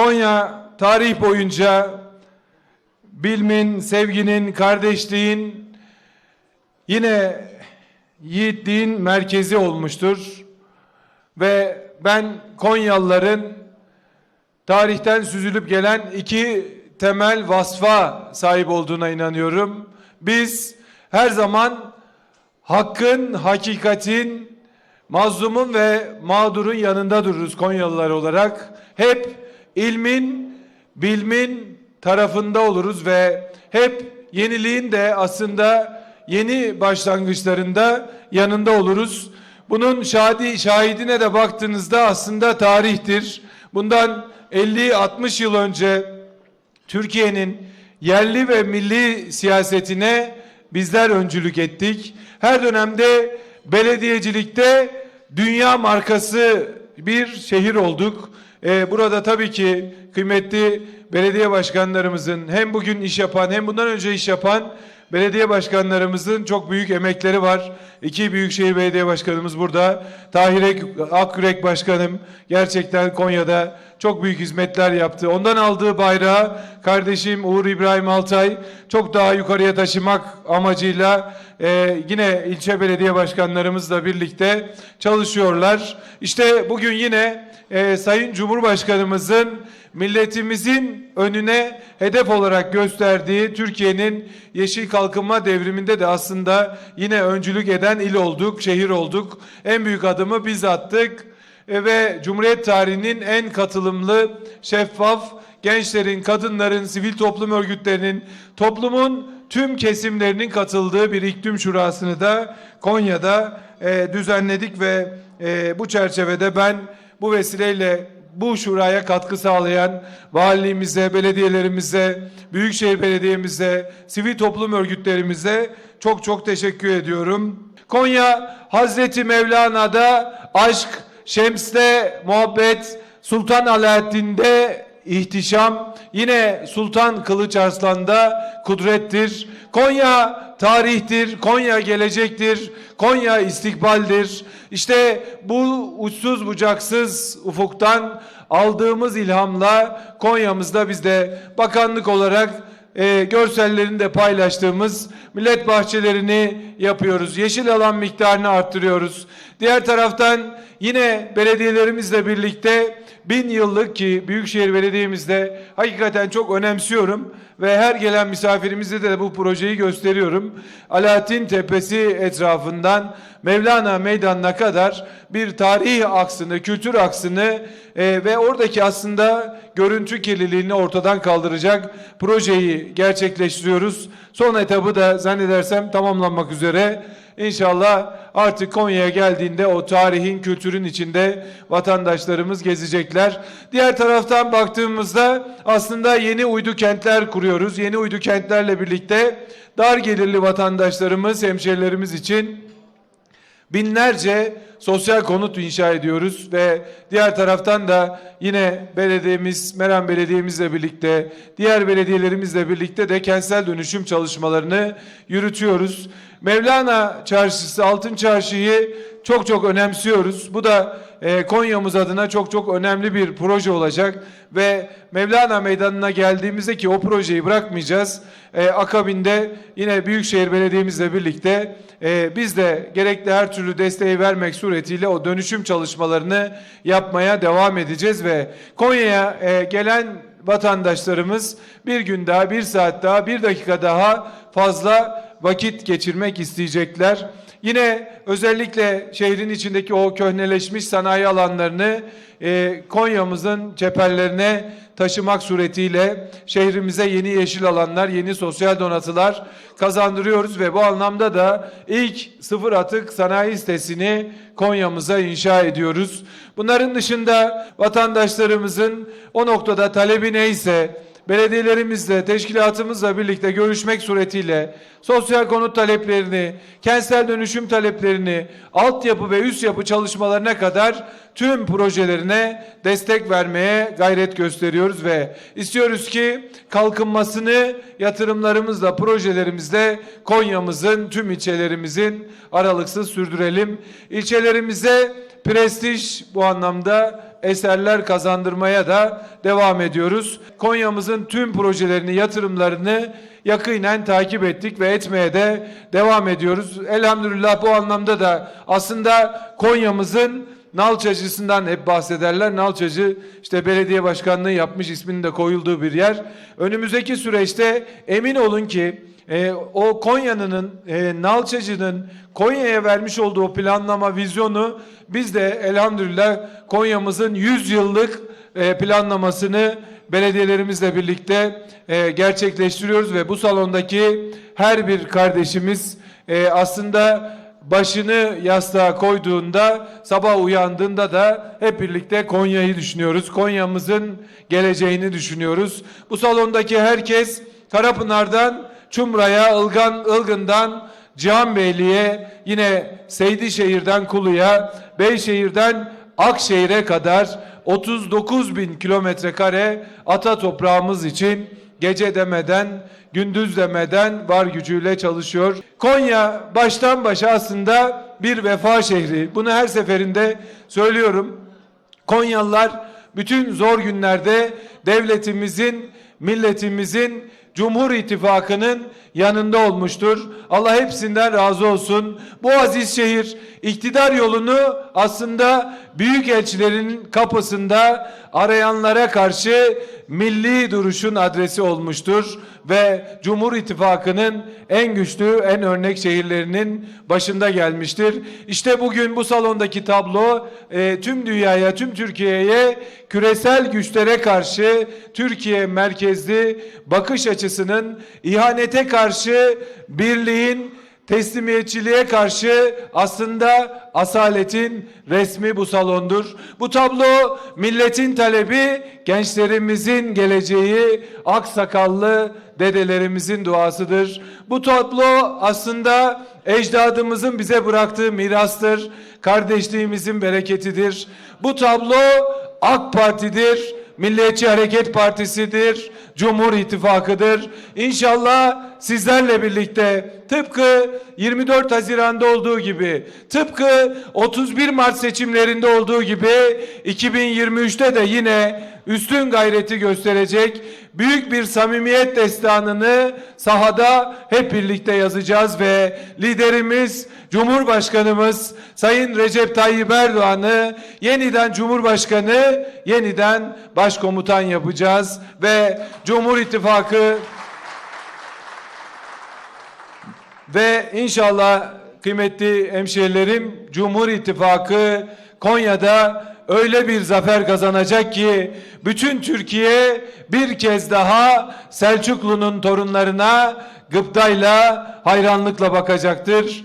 Konya tarih boyunca bilmin, sevginin, kardeşliğin yine yiğitliğin merkezi olmuştur. Ve ben Konyalıların tarihten süzülüp gelen iki temel vasfa sahip olduğuna inanıyorum. Biz her zaman hakkın, hakikatin, mazlumun ve mağdurun yanında dururuz Konyalılar olarak. Hep ilmin, bilmin tarafında oluruz ve hep yeniliğin de aslında yeni başlangıçlarında yanında oluruz. Bunun şahidi, şahidine de baktığınızda aslında tarihtir. Bundan 50-60 yıl önce Türkiye'nin yerli ve milli siyasetine bizler öncülük ettik. Her dönemde belediyecilikte dünya markası bir şehir olduk. Ee, burada tabii ki kıymetli belediye başkanlarımızın hem bugün iş yapan hem bundan önce iş yapan belediye başkanlarımızın çok büyük emekleri var. İki büyükşehir belediye başkanımız burada. Tahir Ek- Akkürek başkanım gerçekten Konya'da çok büyük hizmetler yaptı. Ondan aldığı bayrağı kardeşim Uğur İbrahim Altay çok daha yukarıya taşımak amacıyla e, yine ilçe belediye başkanlarımızla birlikte çalışıyorlar. İşte bugün yine e, Sayın Cumhurbaşkanımızın milletimizin önüne hedef olarak gösterdiği Türkiye'nin yeşil kalkınma devriminde de aslında yine öncülük eden il olduk, şehir olduk. En büyük adımı biz attık E, ve Cumhuriyet tarihinin en katılımlı, şeffaf, gençlerin, kadınların, sivil toplum örgütlerinin, toplumun tüm kesimlerinin katıldığı bir iklim şurasını da Konya'da e, düzenledik ve e, bu çerçevede ben bu vesileyle bu şuraya katkı sağlayan valiliğimize, belediyelerimize, büyükşehir belediyemize, sivil toplum örgütlerimize çok çok teşekkür ediyorum. Konya Hazreti Mevlana'da aşk, Şems'te muhabbet, Sultan Alaaddin'de ihtişam, yine Sultan Kılıç Arslan'da kudrettir. Konya tarihtir, Konya gelecektir, Konya istikbaldir. İşte bu uçsuz bucaksız ufuktan aldığımız ilhamla Konya'mızda biz de bakanlık olarak e, görsellerini de paylaştığımız millet bahçelerini yapıyoruz. Yeşil alan miktarını arttırıyoruz. Diğer taraftan yine belediyelerimizle birlikte bin yıllık ki Büyükşehir Belediye'mizde hakikaten çok önemsiyorum ve her gelen misafirimizde de bu projeyi gösteriyorum. Alaaddin Tepesi etrafından Mevlana Meydanı'na kadar bir tarih aksını, kültür aksını e, ve oradaki aslında görüntü kirliliğini ortadan kaldıracak projeyi gerçekleştiriyoruz. Son etabı da zannedersem tamamlanmak üzere. İnşallah artık Konya'ya geldiğinde o tarihin, kültürün içinde vatandaşlarımız gezecekler. Diğer taraftan baktığımızda aslında yeni uydu kentler kuruyoruz. Yeni uydu kentlerle birlikte dar gelirli vatandaşlarımız, hemşerilerimiz için binlerce sosyal konut inşa ediyoruz ve diğer taraftan da yine belediyemiz, Meram Belediye'mizle birlikte, diğer belediyelerimizle birlikte de kentsel dönüşüm çalışmalarını yürütüyoruz. Mevlana Çarşısı, Altın Çarşı'yı çok çok önemsiyoruz. Bu da e, Konya'mız adına çok çok önemli bir proje olacak ve Mevlana Meydanı'na geldiğimizde ki o projeyi bırakmayacağız. E, akabinde yine Büyükşehir Belediye'mizle birlikte e, biz de gerekli her türlü desteği vermek suretiyle o dönüşüm çalışmalarını yapmaya devam edeceğiz ve Konya'ya e, gelen vatandaşlarımız bir gün daha, bir saat daha, bir dakika daha fazla vakit geçirmek isteyecekler. Yine özellikle şehrin içindeki o köhneleşmiş sanayi alanlarını e, Konya'mızın cepherlerine taşımak suretiyle şehrimize yeni yeşil alanlar, yeni sosyal donatılar kazandırıyoruz ve bu anlamda da ilk sıfır atık sanayi sitesini Konya'mıza inşa ediyoruz. Bunların dışında vatandaşlarımızın o noktada talebi neyse belediyelerimizle, teşkilatımızla birlikte görüşmek suretiyle sosyal konut taleplerini, kentsel dönüşüm taleplerini, altyapı ve üst yapı çalışmalarına kadar tüm projelerine destek vermeye gayret gösteriyoruz ve istiyoruz ki kalkınmasını yatırımlarımızla, projelerimizle Konya'mızın, tüm ilçelerimizin aralıksız sürdürelim. İlçelerimize prestij bu anlamda eserler kazandırmaya da devam ediyoruz. Konya'mızın tüm projelerini, yatırımlarını yakinen takip ettik ve etmeye de devam ediyoruz. Elhamdülillah bu anlamda da aslında Konya'mızın Nalçacısından hep bahsederler. Nalçacı işte belediye başkanlığı yapmış isminin de koyulduğu bir yer. Önümüzdeki süreçte emin olun ki e, o Konya'nın, e, Nalçacı'nın Konya'ya vermiş olduğu planlama vizyonu biz de elhamdülillah Konya'mızın 100 yıllık e, planlamasını belediyelerimizle birlikte e, gerçekleştiriyoruz ve bu salondaki her bir kardeşimiz e, aslında başını yastığa koyduğunda sabah uyandığında da hep birlikte Konya'yı düşünüyoruz. Konya'mızın geleceğini düşünüyoruz. Bu salondaki herkes Karapınar'dan Çumra'ya, Ilgan, Ilgın'dan Cihanbeyli'ye, yine Seydişehir'den Kulu'ya, Beyşehir'den Akşehir'e kadar 39 bin kilometre kare ata toprağımız için gece demeden, gündüz demeden var gücüyle çalışıyor. Konya baştan başa aslında bir vefa şehri. Bunu her seferinde söylüyorum. Konyalılar bütün zor günlerde devletimizin, milletimizin, Cumhur İttifakı'nın yanında olmuştur. Allah hepsinden razı olsun. Bu aziz şehir iktidar yolunu aslında büyük elçilerin kapısında arayanlara karşı milli duruşun adresi olmuştur ve Cumhur İttifakı'nın en güçlü, en örnek şehirlerinin başında gelmiştir. İşte bugün bu salondaki tablo e, tüm dünyaya, tüm Türkiye'ye küresel güçlere karşı Türkiye merkezli bakış açısının ihanete karşı birliğin teslimiyetçiliğe karşı aslında asaletin resmi bu salondur. Bu tablo milletin talebi, gençlerimizin geleceği, aksakallı dedelerimizin duasıdır. Bu tablo aslında ecdadımızın bize bıraktığı mirastır. Kardeşliğimizin bereketidir. Bu tablo AK Parti'dir. Milliyetçi Hareket Partisi'dir, Cumhur İttifakı'dır. İnşallah sizlerle birlikte tıpkı 24 Haziran'da olduğu gibi, tıpkı 31 Mart seçimlerinde olduğu gibi 2023'te de yine üstün gayreti gösterecek büyük bir samimiyet destanını sahada hep birlikte yazacağız ve liderimiz Cumhurbaşkanımız Sayın Recep Tayyip Erdoğan'ı yeniden Cumhurbaşkanı, yeniden başkomutan yapacağız ve Cumhur İttifakı ve inşallah kıymetli hemşehrilerim Cumhur İttifakı Konya'da öyle bir zafer kazanacak ki bütün Türkiye bir kez daha Selçuklu'nun torunlarına gıptayla hayranlıkla bakacaktır.